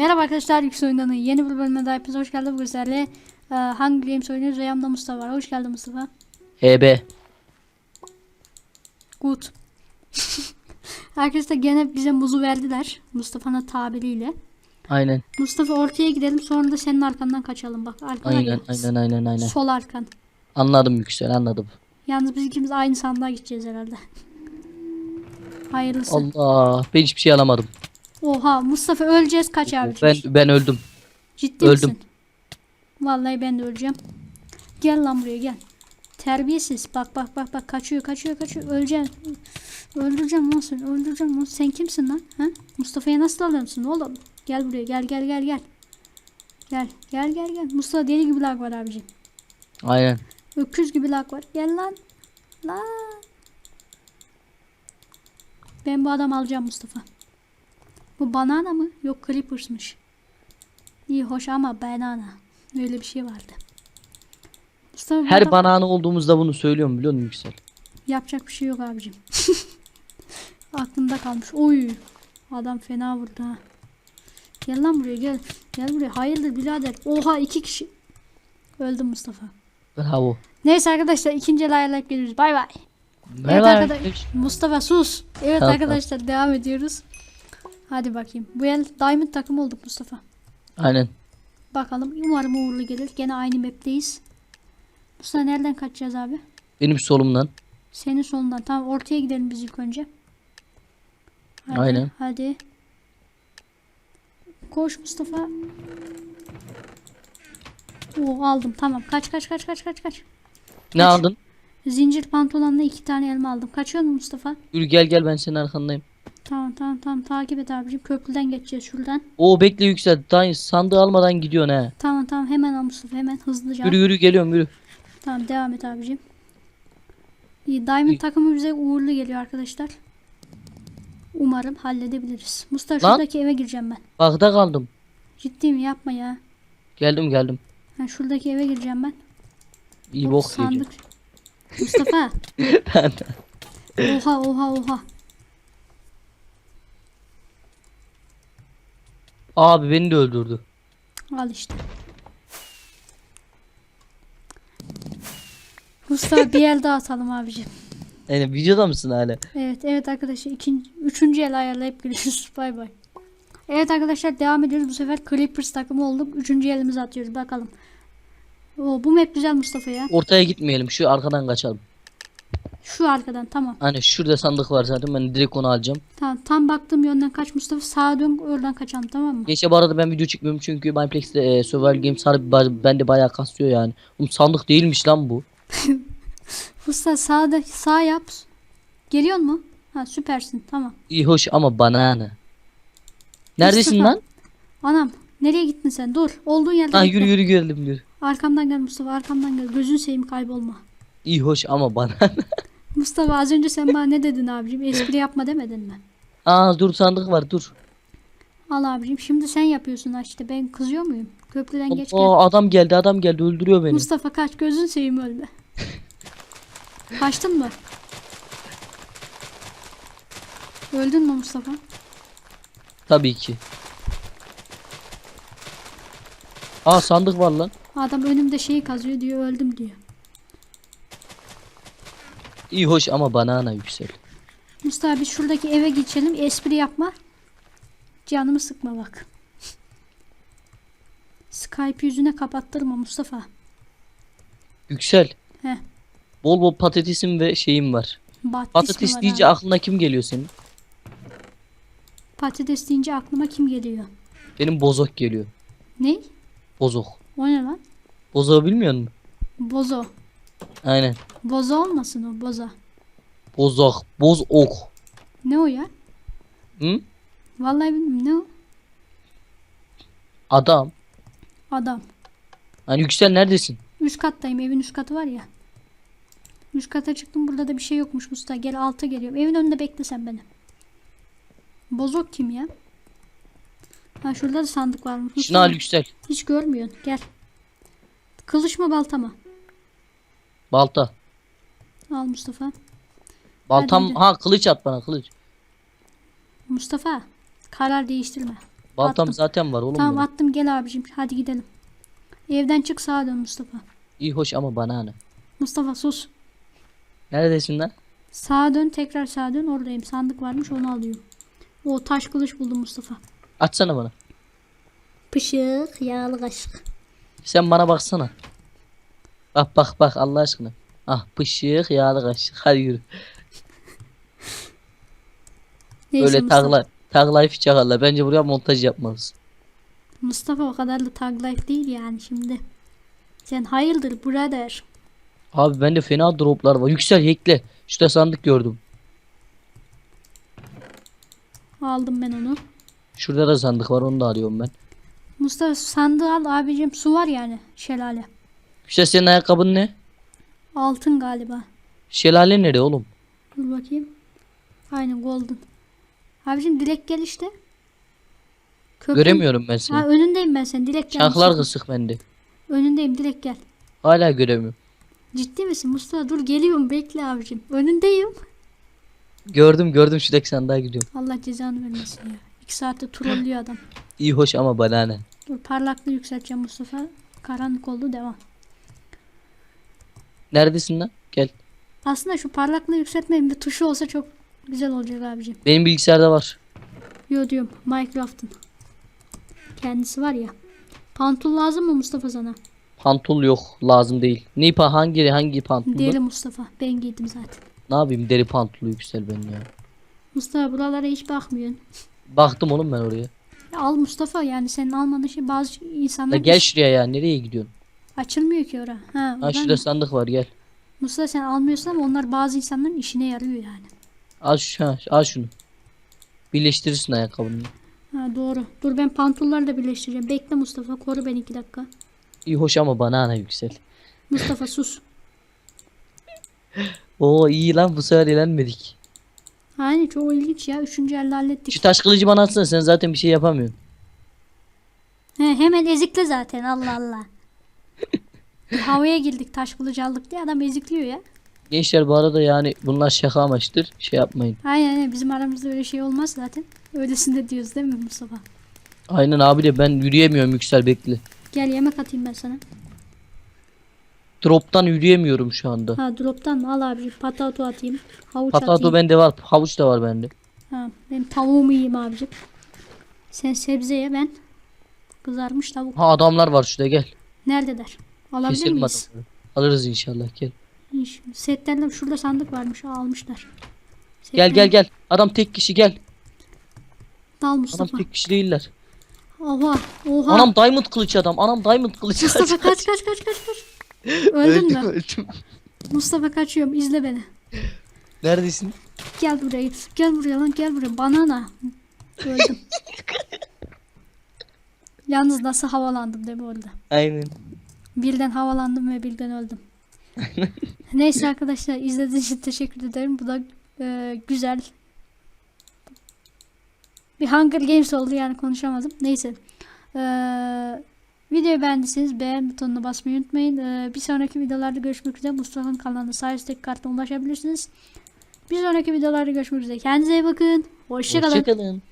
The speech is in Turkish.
Merhaba arkadaşlar Yüksek Oyundan'ın yeni bir bölümüne daha hepiniz hoş geldiniz. Bu sizlerle e, Hunger Games oynuyoruz ve yanımda Mustafa var. Hoş geldin Mustafa. HB. Good. arkadaşlar gene bize muzu verdiler. Mustafa'nın tabiriyle. Aynen. Mustafa ortaya gidelim sonra da senin arkandan kaçalım. Bak arkana Aynen aynen aynen aynen. Sol arkan. Anladım Yüksel anladım. Yalnız biz ikimiz aynı sandığa gideceğiz herhalde. Hayırlısı. Allah ben hiçbir şey alamadım. Oha Mustafa öleceğiz kaç abi? Ben ben öldüm. Ciddi öldüm. misin? Vallahi ben de öleceğim. Gel lan buraya gel. Terbiyesiz. Bak bak bak bak kaçıyor kaçıyor kaçıyor. Öleceksin. Öldüreceğim lan seni. Öldüreceğim lan. Sen kimsin lan? Ha? Mustafa'ya nasıl alıyorsun oğlum? Gel buraya gel gel gel gel. Gel gel gel gel. Mustafa deli gibi lag var abicim. Aynen. Öküz gibi lag var. Gel lan. Lan. Ben bu adam alacağım Mustafa. Bu banana mı? Yok Clippers'mış. İyi hoş ama banana. Öyle bir şey vardı. Mustafa Her adam- banana olduğumuzda bunu söylüyorum biliyor musun Yüksel? Yapacak bir şey yok abicim. Aklımda kalmış. Oy. Adam fena vurdu ha. Gel lan buraya gel. Gel buraya. Hayırdır birader. Oha iki kişi. Öldüm Mustafa. Bravo. Neyse arkadaşlar ikinci el ayarlayıp geliyoruz. Bay bay. Merhaba. arkadaş- Mustafa sus. Evet Tamam, arkadaşlar devam ediyoruz. Hadi bakayım. Bu el Diamond takım olduk Mustafa. Aynen. Bakalım umarım uğurlu gelir. Gene aynı map'teyiz. Mustafa nereden kaçacağız abi? Benim solumdan. Senin solundan. Tamam ortaya gidelim biz ilk önce. Hadi, Aynen. Hadi. Koş Mustafa. Oo aldım tamam. Kaç kaç kaç kaç kaç kaç. Ne Kaç? aldın? Zincir pantolonla iki tane elma aldım. Kaçıyor mu Mustafa? Yürü gel gel ben senin arkandayım. Tamam tamam tamam takip et abicim. Köprüden geçeceğiz şuradan. Oo bekle Yüksel. Daha sandığı almadan gidiyorsun he. Tamam tamam hemen al Mustafa hemen hızlıca. Yürü yürü geliyorum yürü. Tamam devam et abicim. İyi Diamond takımı bize uğurlu geliyor arkadaşlar. Umarım halledebiliriz. Mustafa Lan. şuradaki eve gireceğim ben. Bakta kaldım. Ciddi mi yapma ya. Geldim geldim. Ha, şuradaki eve gireceğim ben. İyi Hop, bok sandık. Mustafa. oha oha oha. Abi beni de öldürdü. Al işte. Mustafa bir el daha atalım abicim. Yani videoda mısın hala? Evet evet arkadaşlar ikinci, üçüncü el ayarlayıp giriyoruz. Bay bay. Evet arkadaşlar devam ediyoruz. Bu sefer Clippers takımı olduk. Üçüncü elimizi atıyoruz. Bakalım. Oo, bu map güzel Mustafa ya. Ortaya gitmeyelim. Şu arkadan kaçalım. Şu arkadan tamam. Hani şurada sandık var zaten. Ben direkt onu alacağım. Tamam tam baktığım yönden kaç Mustafa. Sağa dön oradan kaçalım tamam mı? Geçe bu arada ben video çekmiyorum çünkü Mineplex e, Survival Games harbi ba- bende bayağı kasıyor yani. Oğlum sandık değilmiş lan bu. Mustafa sağda sağ yap. Geliyor mu? Ha süpersin tamam. İyi hoş ama banana. Neredesin Mustafa. lan? Anam nereye gittin sen? Dur. Olduğun yerde Ha yürü yürü geldim yürü. Arkamdan gel Mustafa arkamdan gel. Gözün seveyim kaybolma. İyi hoş ama banana. Mustafa az önce sen bana ne dedin abicim? Espri yapma demedin mi? Aa dur sandık var dur. Al abicim şimdi sen yapıyorsun ha işte ben kızıyor muyum? Köprüden geç gel. Aa, adam geldi adam geldi öldürüyor beni. Mustafa kaç gözün seveyim ölme. Kaçtın mı? Öldün mü Mustafa? Tabii ki. Aa sandık var lan. Adam önümde şeyi kazıyor diyor öldüm diyor. İyi hoş ama banana yüksel. Mustafa biz şuradaki eve geçelim espri yapma. Canımı sıkma bak. Skype yüzüne kapattırma Mustafa. Yüksel. He. Bol bol patatesim ve şeyim var. Battis Patates var deyince abi? aklına kim geliyor senin? Patates deyince aklıma kim geliyor? Benim bozok geliyor. Ne? Bozok. O ne lan? Bozoğu bilmiyor musun? Bozo. Aynen. Bozo olmasın o boza. Bozok. Boz ok. Ne o ya? Hı? Vallahi bilmiyorum ne o? Adam. Adam. Hani Yüksel neredesin? Üst kattayım evin üst katı var ya. Üst kata çıktım burada da bir şey yokmuş Mustafa. Gel alta geliyorum. Evin önünde bekle sen beni. Bozok kim ya? Ha şurada da sandık varmış. Şunu Mustafa, al Yüksel. Hiç görmüyorsun. Gel. Kılıç mı balta mı? Balta. Al Mustafa. Baltam Hadi. ha kılıç at bana kılıç. Mustafa. Karar değiştirme. Baltam Attım. zaten var oğlum Tamam benim. attım gel abicim. Hadi gidelim. Evden çık sağa dön Mustafa. İyi hoş ama bana ne? Mustafa sus. Neredesin lan? Sağa dön tekrar sağa dön oradayım. Sandık varmış onu alıyorum. O taş kılıç buldum Mustafa. Açsana bana. Pışık yağlı kaşık. Sen bana baksana. Bak bak bak Allah aşkına. Ah pışık yağlı kaşık. Hadi yürü. Neyse Öyle Mustafa. tagla taglayıp çakarlar. Bence buraya montaj yapmalısın. Mustafa o kadar da tag life değil yani şimdi. Sen hayırdır brother. Abi bende fena droplar var. Yüksel yekle. Şurada sandık gördüm. Aldım ben onu. Şurada da sandık var onu da alıyorum ben. Mustafa sandığı al abicim su var yani şelale. Yüksel senin ayakkabın ne? Altın galiba. Şelale nerede oğlum? Dur bakayım. Aynen golden. Abicim dilek gel işte. Köprü- Göremiyorum ben seni. Ha önündeyim ben sen dilek gel. Şanklar kısık bende. Önündeyim dilek gel. Hala göremiyorum. Ciddi misin Mustafa? Dur geliyorum bekle abicim. Önündeyim. Gördüm gördüm şuradaki sandığa gidiyorum. Allah cezanı vermesin ya. İki saatte trollüyor adam. İyi hoş ama bana ne? Dur parlaklığı yükselteceğim Mustafa. Karanlık oldu devam. Neredesin lan? Gel. Aslında şu parlaklığı yükseltmenin bir tuşu olsa çok güzel olacak abicim. Benim bilgisayarda var. Yo diyorum Minecraft'ın. Kendisi var ya. Pantul lazım mı Mustafa sana? Pantul yok lazım değil. Ne pa hangi hangi pantul? Diyelim Mustafa. Ben giydim zaten. Ne yapayım deri pantolu yüksel ben ya. Mustafa buralara hiç bakmıyorsun. Baktım oğlum ben oraya. Ya al Mustafa yani senin almanın şey bazı La insanlar gel şuraya ya nereye gidiyorsun? Açılmıyor ki ora. Ha, Ha şurada sandık var gel. Mustafa sen almıyorsan ama onlar bazı insanların işine yarıyor yani. Al şu ha, al şunu. Birleştirirsin ayakkabını. Ha doğru. Dur ben pantolları da birleştireceğim. Bekle Mustafa koru beni iki dakika. İyi hoş ama bana ne yüksel. Mustafa sus. Oo iyi lan bu sefer eğlenmedik. Hani çok ilginç ya. Üçüncü elde hallettik. Şu taş kılıcı bana atsana sen zaten bir şey yapamıyorsun. He, hemen ezikle zaten Allah Allah. Havaya girdik taş kılıcı aldık diye adam ezikliyor ya. Gençler bu arada yani bunlar şaka amaçtır. Şey yapmayın. Aynen aynen bizim aramızda öyle şey olmaz zaten. Öylesinde diyoruz değil mi Mustafa? Aynen abi de ben yürüyemiyorum yüksel bekle. Gel yemek atayım ben sana. Drop'tan yürüyemiyorum şu anda. Ha drop'tan mı? Al abi patato atayım. Havuç Patato atayım. bende var. Havuç da var bende. Ha, benim tavuğumu yiyeyim abicim. Sen sebze ye ben. Kızarmış tavuk. Ha adamlar var şurada gel. Neredeler? Alabilir miyiz? Alırız inşallah gel. İş- Setlerle şurada sandık varmış. Aa, almışlar. Gel Setler- gel gel. Adam tek kişi gel. Dal Adam Mustafa. tek kişi değiller. Oha. Oha. Anam diamond kılıç adam. Anam diamond kılıç. Mustafa kaç kaç kaç kaç kaç. Öldün mü? öldüm. Mustafa kaçıyorum. izle beni. Neredesin? Gel buraya. Gel buraya lan gel buraya. Banana. Öldüm. Yalnız nasıl havalandım değil mi orada? Aynen. Birden havalandım ve birden öldüm. Neyse arkadaşlar izlediğiniz için teşekkür ederim. Bu da e, güzel. Bir Hunger Games oldu yani konuşamadım. Neyse. E, videoyu beğendiyseniz beğen butonuna basmayı unutmayın. E, bir sonraki videolarda görüşmek üzere. Mustafa'nın kanalına sayesinde kartına ulaşabilirsiniz. Bir sonraki videolarda görüşmek üzere. Kendinize iyi bakın. Hoşçakalın. Hoşçakalın.